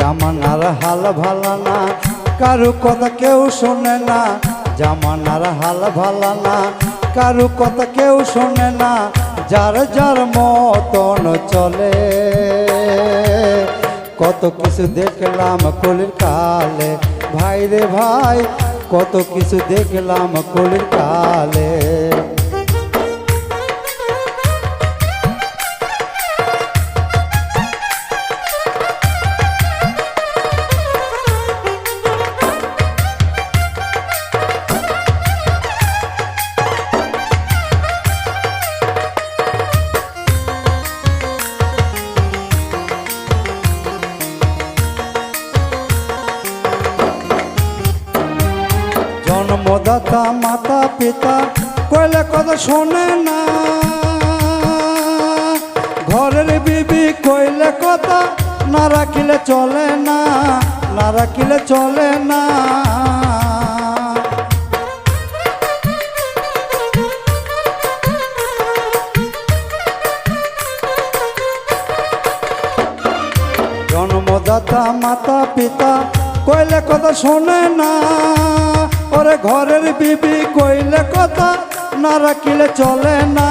হাল ভালা না কারু কথা কেউ শোনে না। জামানার হাল ভালা না কারু কথা কেউ শোনে না। যার যার মতন চলে। কত কিছু দেখলাম কলির কালে। ভাই রে ভাই, কত কিছু দেখলাম কলির কালে। জন্মদাতা মাতা, পিতা কইলে কথা শোনে না। ঘরের বিবি কইলে কথা না রাখিলে চলে না না রাখিলে চলে না। জন্মদাতা, মাতা, পিতা কইলে কথা শোনে না। ওরে ঘরের বিবি কইলে কথা, না রাখিলে চলে না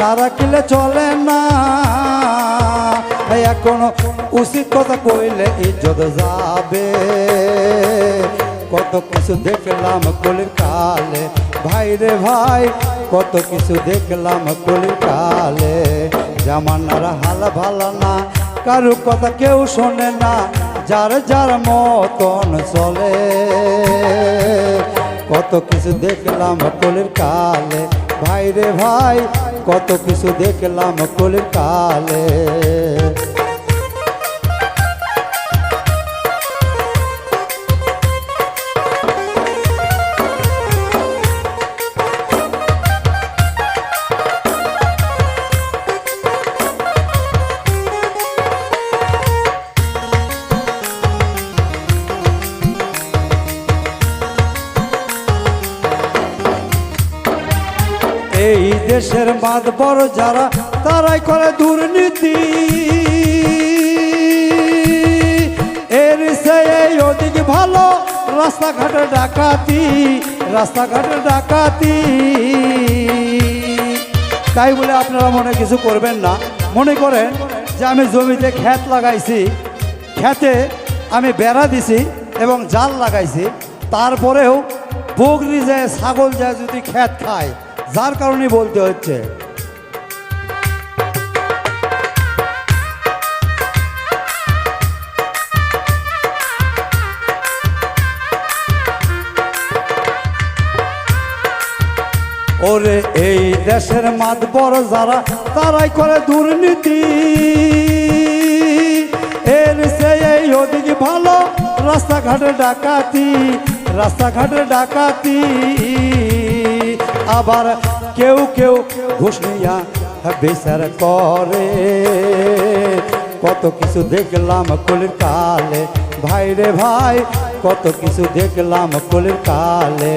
না রাখিলে চলে না। এখন উচিত কথা কইলে ইজ্জত যাবে। কত কিছু দেখলাম কলির কালে। ভাই রে ভাই, কত কিছু দেখলাম কলির কালে। জামানার হাল ভালো না কারু কথা কেউ শোনে না, যার যার মতন চলে। কত কিছু দেখলাম কলির কালে, ভাই রে ভাই, কত কিছু দেখলাম কলির কালে। এই দেশের মাদ বড় যারা, তারাই করে দুর্নীতি। এর সে এই ওদিকে ভালো রাস্তাঘাটে ডাকাতি রাস্তাঘাটে ডাকাতি। তাই বলে আপনারা মনে কিছু করবেন না। মনে করেন যে আমি জমিতে ক্ষেত লাগাইছি, ক্ষেতে আমি বেড়া দিছি এবং জাল লাগাইছি, তারপরেও বগরি যায়, ছাগল যায় যদি ক্ষেত খায় যার কারণে বলতে হচ্ছে। ওরে এই দেশের মাতবর যারা, তারাই করে দুর্নীতি। এর সে এই ওদিকে ভালো, রাস্তাঘাটে ডাকাতি রাস্তাঘাটে ডাকাতি। আবার কেউ কেউ ঘুষ নিয়া বিচার করে। কত কিছু দেখলাম কলির কালে। ভাই রে ভাই, কত কিছু দেখলাম কলির কালে।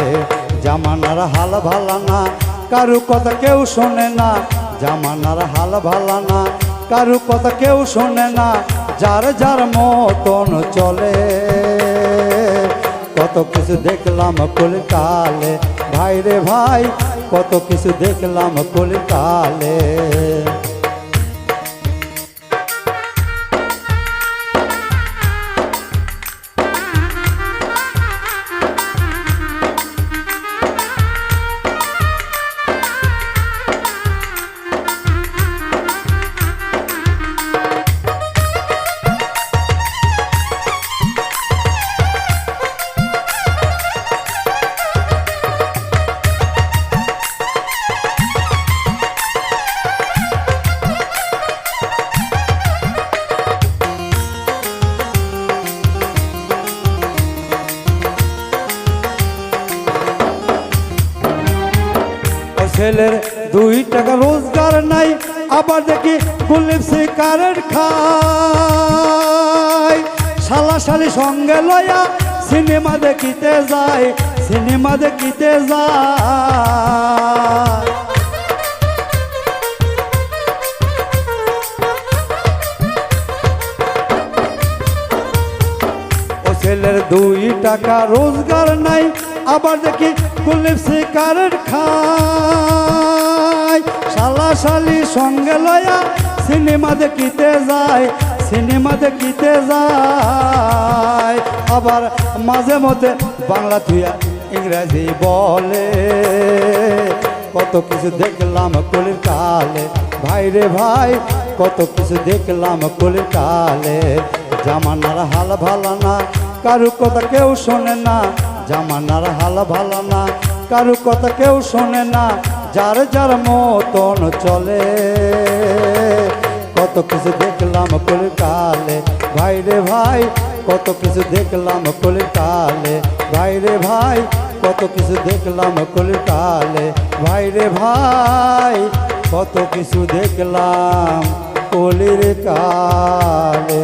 জামানার হাল ভালা না কারু কথা কেউ শোনে না। জামানার হাল ভালা না কারু কথা কেউ শোনে না। যার যার মতন চলে। কত কিছু দেখলাম কলির কালে ভাই রে ভাই কত কিছু দেখলাম কলির ছেলের দুই টাকা রোজগার নাই, আবার দেখি কুলিপ সিগারেট খায় শালা শালি সঙ্গে লয়া সিনেমা দেখিতে যায়, সিনেমা দেখিতে যায়। ছেলের দুই টাকা রোজগার নাই আবার দেখি কুলিপ সিগারেট খায়। শালা শালি সঙ্গে লয়া সিনেমা দেখিতে যায়, সিনেমা দেখিতে যায়। আবার মাঝে মধ্যে বাংলা থুয়া ইংরেজি বলে। কত কিছু দেখলাম কলির কালে। ভাই রে ভাই, কত কিছু দেখলাম কলির কালে। জামানার হাল ভালো না, কারু কথা কেউ শোনে না। জামানার হাল ভালো না, কারু কথা কেউ শোনে না, যার যার মতন চলে। কত কিছু দেখলাম কলির কালে, ভাই রে ভাই, কত কিছু দেখলাম কলির কালে, ভাই রে ভাই, কত কিছু দেখলাম কলির কালে, ভাই রে ভাই, কত কিছু দেখলাম কলির কালে।